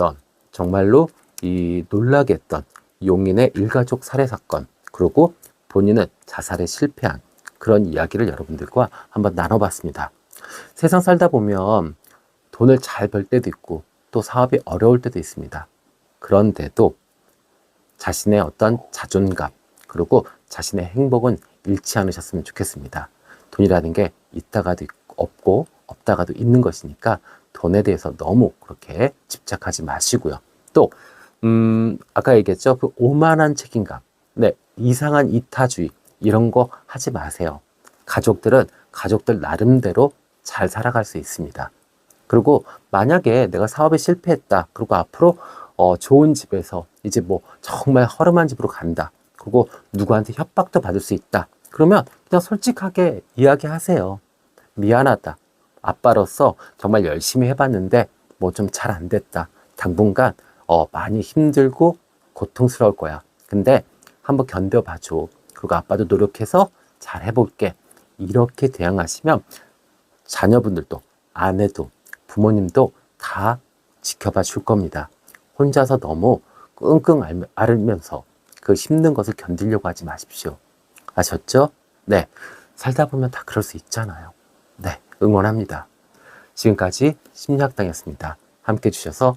있던 정말로 이 놀라게 했던 용인의 일가족 살해 사건 그리고 본인은 자살에 실패한 그런 이야기를 여러분들과 한번 나눠봤습니다. 세상 살다 보면 돈을 잘 벌 때도 있고 또 사업이 어려울 때도 있습니다. 그런데도 자신의 어떤 자존감 그리고 자신의 행복은 잃지 않으셨으면 좋겠습니다. 돈이라는 게 있다가도 없고 없다가도 있는 것이니까 돈에 대해서 너무 그렇게 집착하지 마시고요. 또 음, 아까 얘기했죠. 그 오만한 책임감. 네, 이상한 이타주의 이런 거 하지 마세요. 가족들은 가족들 나름대로 잘 살아갈 수 있습니다. 그리고 만약에 내가 사업에 실패했다. 그리고 앞으로 어, 좋은 집에서 이제 뭐 정말 허름한 집으로 간다. 그리고 누구한테 협박도 받을 수 있다. 그러면 그냥 솔직하게 이야기하세요. 미안하다. 아빠로서 정말 열심히 해봤는데 뭐 좀 잘 안 됐다. 당분간 어, 많이 힘들고 고통스러울 거야. 근데 한번 견뎌봐 줘. 그리고 아빠도 노력해서 잘 해볼게. 이렇게 대항하시면 자녀분들도 아내도 부모님도 다 지켜봐 줄 겁니다. 혼자서 너무 끙끙 앓- 앓으면서 그 힘든 것을 견디려고 하지 마십시오. 아셨죠? 네. 살다 보면 다 그럴 수 있잖아요. 네. 응원합니다. 지금까지 심리학당이었습니다. 함께 해주셔서